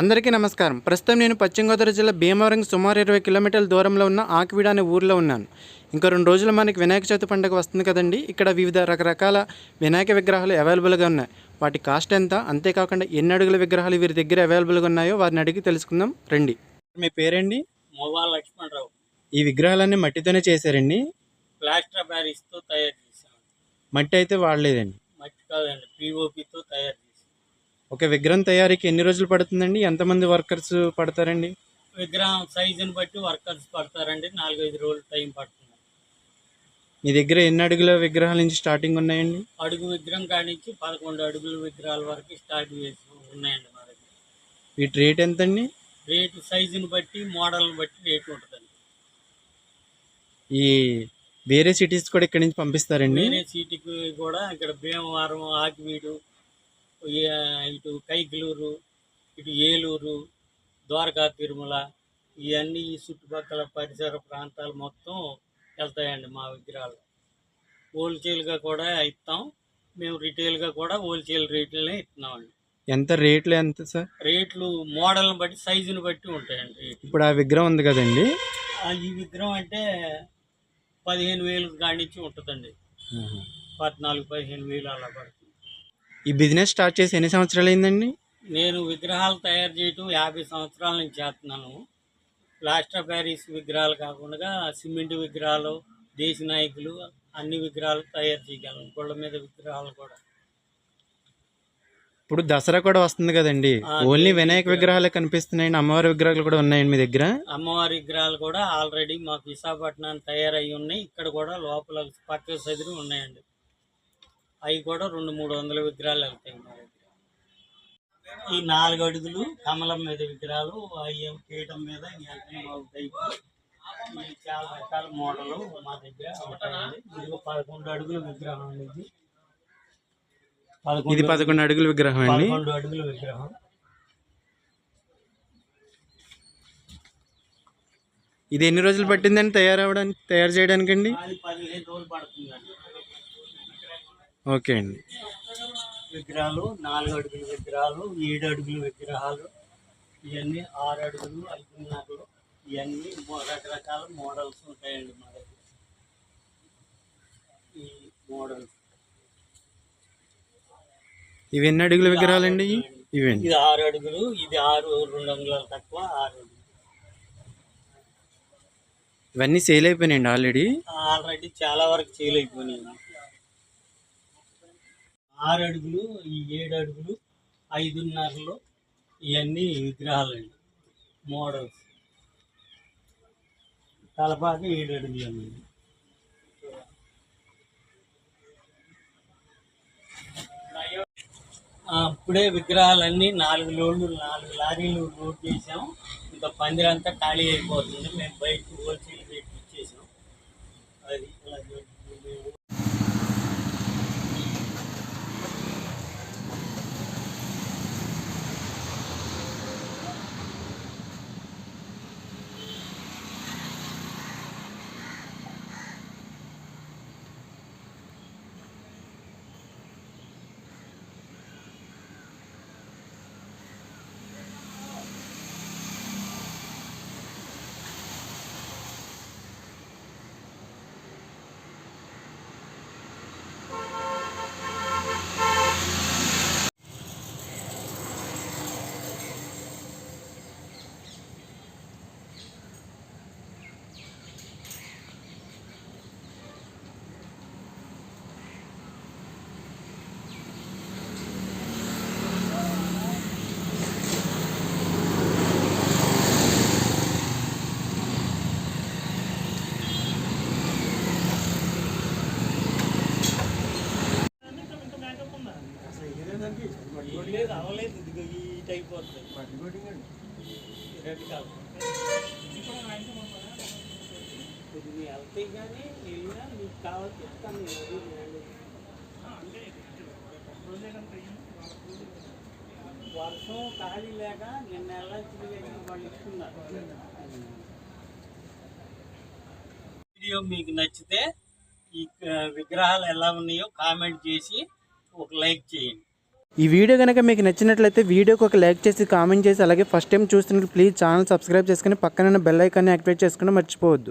అందరికీ నమస్కారం. ప్రస్తుతం నేను పశ్చిమ గోదావరి జిల్లా భీమవరం సుమారు ఇరవై కిలోమీటర్ల దూరంలో ఉన్న ఆకివీడ అనే ఊర్లో ఉన్నాను. ఇంకా రెండు రోజులు మనకి వినాయక చవితి పండుగ వస్తుంది కదండి. ఇక్కడ వివిధ రకరకాల వినాయక విగ్రహాలు అవైలబుల్గా ఉన్నాయి. వాటి కాస్ట్ ఎంత? అంతేకాకుండా ఎన్ని అడుగుల విగ్రహాలు వీరి దగ్గర అవైలబుల్గా ఉన్నాయో వారిని అడిగి తెలుసుకుందాం. రండి. మీ పేరండి? మొవ్వా లక్ష్మణరావు. ఈ విగ్రహాలన్నీ మట్టితోనే చేశారండి? ప్లాస్టర్ ప్యారిస్తో తయారు చేసాం మట్టి అయితే వాడలేదండి? మట్టి కాదండి పిఓపితో తయారు ఒక విగ్రహం తయారీకి ఎన్ని రోజులు పడుతుందండి? ఎంతమంది వర్కర్స్ పడతారండి? విగ్రహం సైజుని బట్టి వర్కర్స్ పడతారండి. నాలుగైదు రోజులు టైం పడుతుంది. మీ దగ్గర ఎన్ని అడుగుల విగ్రహాల నుంచి స్టార్టింగ్ ఉన్నాయండి? అడుగు విగ్రహం కాడి నుంచి పదకొండు అడుగుల విగ్రహాల వరకు స్టార్ట్ చేసి ఉన్నాయండి మా దగ్గర. వీటి రేట్ ఎంతండి? రేటు సైజుని బట్టి మోడల్ని బట్టి రేటు ఉంటుందండి. ఈ వేరే సిటీస్ కూడా ఇక్కడి నుంచి పంపిస్తారండి? వేరే సీటుకి కూడా ఇక్కడ భీమవరం ఆకివీడు ఇటు కైకిలూరు ఇటు ఏలూరు ద్వారకా తిరుమల ఇవన్నీ ఈ చుట్టుపక్కల పరిసర ప్రాంతాలు మొత్తం వెళ్తాయండి మా విగ్రహాలు. హోల్సేల్గా కూడా ఇస్తాం. మేము రిటైల్గా కూడా హోల్సేల్ రేట్లనే ఇస్తున్నామండి. ఎంత రేట్లు ఎంత సార్? రేట్లు మోడల్ని బట్టి సైజుని బట్టి ఉంటాయండి ఇప్పుడు ఆ విగ్రహం ఉంది కదండి. ఈ విగ్రహం అంటే పదిహేను వేలు కాడి నుంచి ఉంటుందండి. పద్నాలుగు పదిహేను వేలు అలా పడుతుంది. ఈ బిజినెస్ స్టార్ట్ చేసి ఎన్ని సంవత్సరాలు అయిందండి నేను విగ్రహాలు తయారు చేయటం యాభై సంవత్సరాల నుంచి చేస్తున్నాను. ప్లాస్టర్ ప్యారిస్ విగ్రహాలు కాకుండా సిమెంట్ విగ్రహాలు దేశ నాయకులు అన్ని విగ్రహాలు తయారు చేయగలను గొళ్ళ మీద విగ్రహాలు కూడా. ఇప్పుడు దసరా కూడా వస్తుంది కదండి. ఓన్లీ వినాయక విగ్రహం. విగ్రహాలే కనిపిస్తున్నాయండి. అమ్మవారి విగ్రహాలు కూడా ఉన్నాయండి మీ దగ్గర? అమ్మవారి విగ్రహాలు కూడా ఆల్రెడీ మాకు విశాఖపట్నానికి తయారయ్యి ఉన్నాయి. ఇక్కడ కూడా లోపల పక్క సదిరి ఉన్నాయండి. అవి కూడా రెండు మూడు వందల విగ్రహాలు వెళ్తాయి మా దగ్గర. ఈ నాలుగు అడుగులు కమలం మీద విగ్రహాలు అవి పీఠం మీద చాలా రకాల మోడలు మా దగ్గర ఇది పదకొండు అడుగుల విగ్రహం అండి ఇది. ఇది పదకొండు అడుగుల విగ్రహం అండి. పదకొండు అడుగుల విగ్రహం. ఇది ఎన్ని రోజులు పట్టిందండి తయారవడానికి తయారు చేయడానికి అండి అది పదిహేను రోజులు పడుతుందండి. ఓకే అండి. విగ్రహాలు నాలుగు అడుగుల విగ్రహాలు ఏడు అడుగుల విగ్రహాలు ఇవన్నీ ఆరు అడుగులు ఐదున్నరలు ఇవన్నీ రకరకాల మోడల్స్ ఉంటాయండి మా దగ్గర. ఈ మోడల్స్. ఇవి ఎన్ని అడుగుల విగ్రహాలండి? ఇవండి ఇది ఆరు అడుగులు ఇది ఆరు రెండు అంగుళాలు తక్కువ ఆరు అడుగులు. ఇవన్నీ సేల్ అయిపోయినాయండి ఆల్రెడీ? ఆల్రెడీ చాలా వరకు చేయలేకపోయినాయి ఆరు అడుగులు ఈ ఏడు అడుగులు ఐదున్నరలు ఇవన్నీ విగ్రహాలండి. మోడల్స్. తలపాక ఏడు అడుగులు అండి అప్పుడే విగ్రహాలన్నీ నాలుగు లోడ్లు నాలుగు లారీలు లోడ్ చేసాం ఇంకా పందిరంతా ఖాళీ అయిపోతుంది. మేము బయట హోల్సేల్ రేట్ ఇచ్చేసాం. అది ఇది మీ వెళ్తాయి కానీ వెళ్ళినా మీకు కావాల్సి ఇస్తాను వర్షం ఖాళీ లేక నిన్న వెళ్ళాల్సింది వాళ్ళు ఇస్తున్నారు వీడియో మీకు నచ్చితే ఈ విగ్రహాలు ఎలా ఉన్నాయో కామెంట్ చేసి ఒక లైక్ చేయండి. ఈ వీడియో కనుక మీకు నచ్చినట్లయితే వీడియోకి ఒక లైక్ చేసి కామెంట్ చేసి అలాగే ఫస్ట్ టైం చూస్తున్నట్టు ప్లీజ్ ఛానల్ సబ్స్క్రైబ్ చేసుకుని పక్కన బెల్ ఐకాన్ని యాక్టివేట్ చేసుకుని మర్చిపోవద్దు.